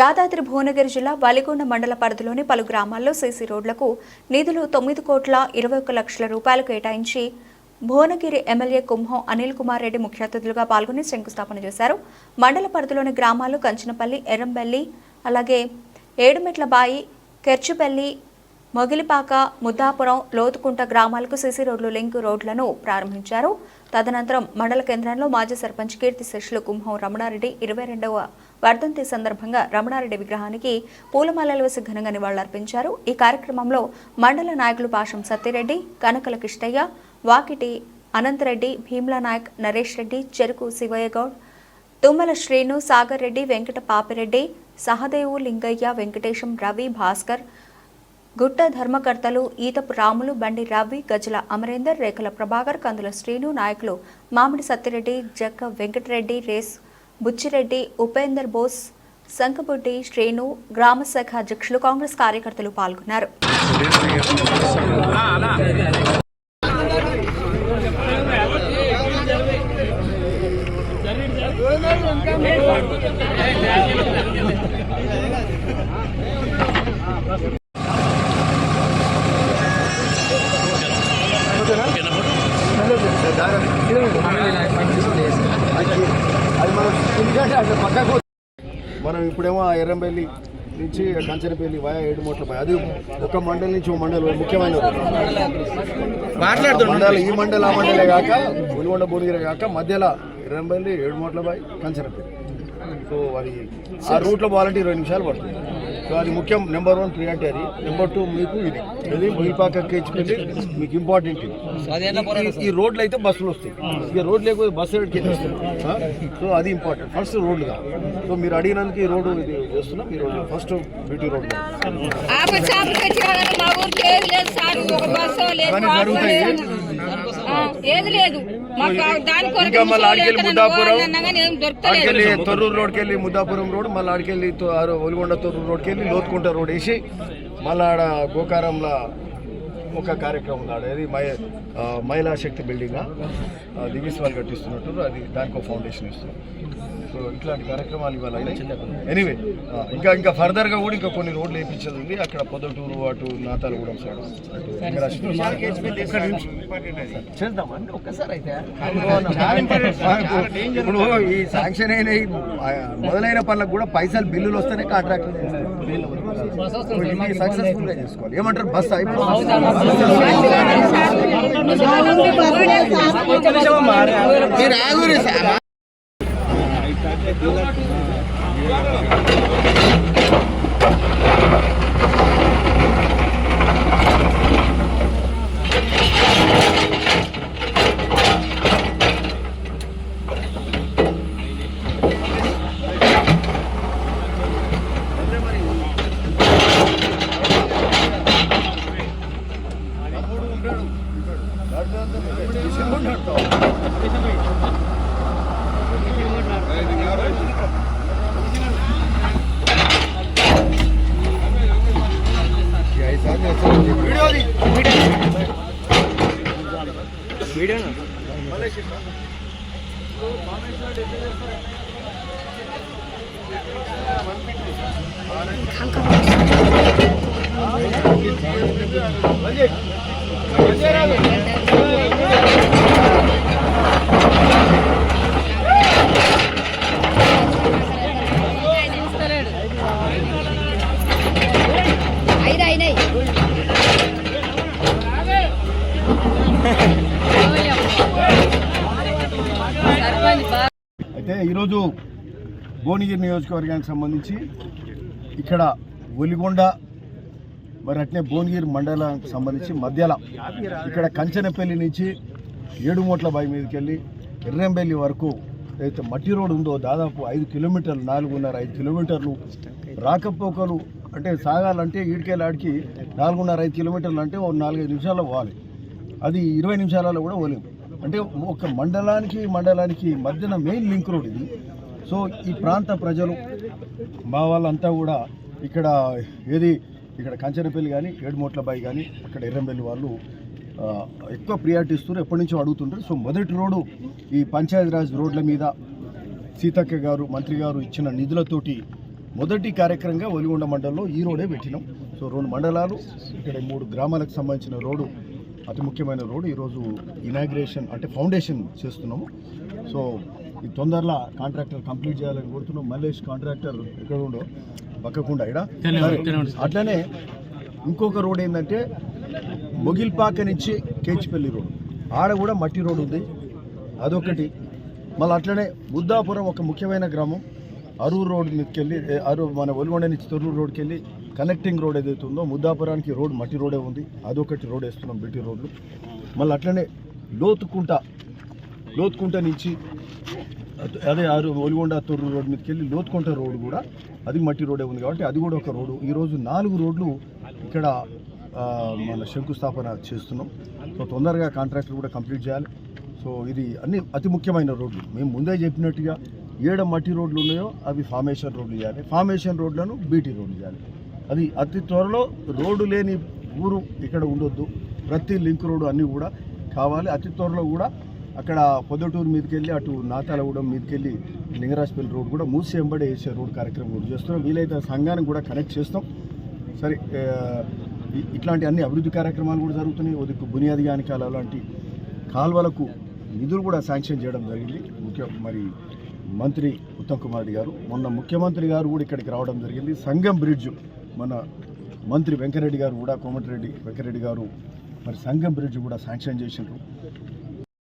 యాదాద్రి భువనగిరి జిల్లా వలిగొండ మండల పరిధిలోని పలు గ్రామాల్లో సీసీ రోడ్లకు నిధులు తొమ్మిది కోట్ల ఇరవై ఒక్క లక్షల రూపాయలు కేటాయించి భువనగిరి ఎమ్మెల్యే కుంభం అనిల్ కుమార్ రెడ్డి ముఖ్య అతిథులుగా పాల్గొని శంకుస్థాపన చేశారు. మండల పరిధిలోని గ్రామాలు కంచనపల్లి ఎర్రంబెల్లి అలాగే ఏడుమెట్లబాయి కెర్చుపల్లి మొగిలిపాక ముద్దాపురం లోతుకుంట గ్రామాలకు సీసీ రోడ్లు లింక్ రోడ్లను ప్రారంభించారు. తదనంతరం మండల కేంద్రంలో మాజీ సర్పంచ్ కీర్తి శిష్యులు కుంభం రమణారెడ్డి ఇరవై రెండవ వర్ధంతి సందర్భంగా రమణారెడ్డి విగ్రహానికి పూలమాలలు వేసి ఘనంగా నివాళులర్పించారు. ఈ కార్యక్రమంలో మండల నాయకులు పాషం సత్తిరెడ్డి కనకల కిష్టయ్య వాకిటి అనంతరెడ్డి భీమ్లా నాయక్ నరేష్ రెడ్డి చెరుకు శివయ్య గౌడ్ తుమ్మల శ్రీను సాగర్ రెడ్డి వెంకట పాపిరెడ్డి సహదేవు లింగయ్య వెంకటేశం రవి భాస్కర్ గుట్ట ధర్మకర్తలు ఈతపు రాములు బండి రవి గజల అమరేందర్ రేఖల ప్రభాకర్ కందుల శ్రీను నాయకులు మామిడి సత్తిరెడ్డి జక్క వెంకటరెడ్డి రేస్ బుచ్చిరెడ్డి ఉపేందర్ బోస్ సంకబుడ్డి శ్రీను గ్రామ శాఖ అధ్యక్షులు కాంగ్రెస్ కార్యకర్తలు పాల్గొన్నారు మనం ఇప్పుడేమో ఆ ఎర్రంబెల్లి నుంచి కంచనపల్లి వయా ఏడు మూట్ల పై. అది ఒక మండలి నుంచి ఒక మండలి ముఖ్యమైన మండలి. ఈ మండలి ఆ మండలే కాక ఉలిగొండ భువనగిరి కాక మధ్యలో ఎర్రంబెల్లి ఏడు మూట్ల పై కంచనపల్లి. సో అది ఆ రూట్లో పోవాలంటే ఇరవై నిమిషాలు పడుతుంది. సో అది ముఖ్యం నెంబర్ వన్ ప్రియారిటీ అది. నెంబర్ టూ మీకు ఇది. ఇది ముగిపాక మీకు ఇంపార్టెంట్ ఇది. ఈ- ఈ రోడ్లు అయితే బస్సులు వస్తాయి. ఇక రోడ్ లేకపోతే బస్సు ఎక్కడికి ఆ? సో అది ఇంపార్టెంట్. ఫస్ట్ రోడ్లు కావాలి. సో మీరు అడిగినందుకు ఈ రోడ్డు ఇది చేస్తున్నాం. ఈ ఫస్ట్ బ్యూటీ రోడ్ కానీ జరుగుతాయి. ఏది లేదు. మాకు దాని కొరకు ముద్దాపురం తొర్రూరు రోడ్కి వెళ్ళి ముద్దాపురం రోడ్ మళ్ళీ ఆడికెళ్ళి ఒలిగొండ తొర్రూరు రోడ్కి వెళ్ళి లోతుకుంట రోడ్ వేసి మళ్ళీ ఆడ గోకారంలో ఒక కార్యక్రమం ఆ, మహిళా శక్తి బిల్డింగ్ దివిస్ వాళ్ళు కట్టిస్తున్నట్టు అది దానికి ఒక ఫౌండేషన్ ఇస్తుంది సో ఇట్లాంటి కార్యక్రమాలు ఇవాళ ఎనీవే ఇంకా ఇంకా ఫర్దర్గా కూడా ఇంకా కొన్ని రోడ్లు వేయించేది ఉంది అక్కడ పొద్దుటూరు అటు నాతాలగూడెం సైడ్ అటు లింగరాజు. చేద్దామండి ఒక్కసారి అయితే ఇప్పుడు ఈ శాంక్షన్ అయిన మొదలైన పనులకు కూడా పైసలు బిల్లులు వస్తేనే కాంట్రాక్ట్ సక్సెస్ఫుల్గా చేసుకోవాలి ఏమంటారు బస్ అయిపోయింది Thank you. అయినా అయితే ఈరోజు భువనగిరి నియోజకవర్గానికి సంబంధించి ఇక్కడ ఒలిగొండ మరి అట్లే భువనగిరి మండలానికి సంబంధించి మధ్యలో ఇక్కడ కంచనపల్లి నుంచి ఏడుమూట్ల బావి మీదకి వెళ్ళి ఎర్రంబెల్లి వరకు అయితే మట్టి రోడ్ ఉందో దాదాపు ఐదు కిలోమీటర్లు నాలుగున్నర ఐదు కిలోమీటర్లు రాకపోకలు అంటే సాగాలంటే ఈడికెళ్ళి ఆడికి నాలుగున్నర ఐదు కిలోమీటర్లు అంటే ఓ నాలుగైదు నిమిషాల్లో పోవాలి. అది ఇరవై నిమిషాలలో కూడా పోలేము అంటే ఒక మండలానికి మండలానికి మధ్యన మెయిన్ లింక్ రోడ్ ఇది. సో ఈ ప్రాంత ప్రజలు మా వాళ్ళంతా కూడా ఇక్కడ ఏది ఇక్కడ కంచనపల్లి కానీ ఏడుమోట్లబాయి కానీ అక్కడ ఎర్రంపల్లి వాళ్ళు ఎక్కువ ప్రియారిటీ ఇస్తున్నారు. ఎప్పటి నుంచో అడుగుతుంటారు. సో మొదటి రోడ్డు ఈ పంచాయతీరాజ్ రోడ్ల మీద సీతక్క గారు మంత్రి గారు ఇచ్చిన నిధులతోటి మొదటి కార్యక్రమంగా ఒలిగొండ మండలంలో ఈ రోడే పెట్టినాం. సో రెండు మండలాలు ఇక్కడ మూడు గ్రామాలకు సంబంధించిన రోడ్డు అతి ముఖ్యమైన రోడ్డు ఈరోజు ఇనాగ్రేషన్ అంటే ఫౌండేషన్ చేస్తున్నాము. సో ఈ తొందరలో కాంట్రాక్టర్ కంప్లీట్ చేయాలని కోరుతున్నాం. మల్లేష్ కాంట్రాక్టర్ ఎక్కడ ఉండో? పక్కకుండా ఇక్కడ అట్లనే ఇంకొక రోడ్ ఏంటంటే మొగిల్పాక నుంచి కేచిపల్లి రోడ్. ఆడ కూడా మట్టి రోడ్ ఉంది. అదొకటి మళ్ళీ అట్లనే బుద్ధాపురం ఒక ముఖ్యమైన గ్రామం. అరూరు రోడ్ మీదకి వెళ్ళి అరూరు మన ఒలిగొండ నుంచి తొర్రూరు రోడ్కి వెళ్ళి కనెక్టింగ్ రోడ్ ఏదైతే ఉందో ముద్దాపురానికి రోడ్ మట్టి రోడే ఉంది. అదొకటి రోడ్ వేస్తున్నాం బిటి రోడ్లు. మళ్ళీ అట్లనే లోతుకుంట లోతుకుంట నుంచి అదే ఆరు ఒలిగొండ తొర్రు రోడ్ మీదకి వెళ్ళి లోతుకుంట రోడ్ కూడా అది మట్టి రోడే ఉంది కాబట్టి అది కూడా ఒక రోడ్డు. ఈరోజు నాలుగు రోడ్లు ఇక్కడ మన శంకుస్థాపన చేస్తున్నాం. సో తొందరగా కాంట్రాక్టర్ కూడా కంప్లీట్ చేయాలి. సో ఇది అన్ని అతి ముఖ్యమైన రోడ్లు. మేము ముందే చెప్పినట్టుగా ఏడ మట్టి రోడ్లు ఉన్నాయో అవి ఫార్మేషన్ రోడ్లు చేయాలి. ఫార్మేషన్ రోడ్లను బీటీ రోడ్లు చేయాలి. అది అతి త్వరలో రోడ్డు లేని ఊరు ఇక్కడ ఉండొద్దు. ప్రతి లింక్ రోడ్డు అన్నీ కూడా కావాలి. అతి త్వరలో కూడా అక్కడ పొద్దుటూరు మీదకి వెళ్ళి అటు నాతాలగూడెం మీదకి వెళ్ళి లింగరాజపల్లి రోడ్ కూడా మూసి ఎంబడి వేసే రోడ్ కార్యక్రమం కూడా చేస్తున్నాం. వీలైతే ఆ సంఘానికి కూడా కనెక్ట్ చేస్తాం. సరే ఇట్లాంటి అన్ని అభివృద్ధి కార్యక్రమాలు కూడా జరుగుతున్నాయి. ఉదిక్కు బునియాది గానికాల లాంటి కాల్వలకు నిధులు కూడా శాంక్షన్ చేయడం జరిగింది. ముఖ్య మరి మంత్రి ఉత్తమ్ కుమార్ రెడ్డి గారు మొన్న ముఖ్యమంత్రి గారు కూడా ఇక్కడికి రావడం జరిగింది. సంగం బ్రిడ్జ్ మన మంత్రి వెంకరెడ్డి గారు కూడా కోమటిరెడ్డి వెంకరెడ్డి గారు మరి సంఘం బ్రిడ్జ్ కూడా శాంక్షన్ చేసిండ్రు.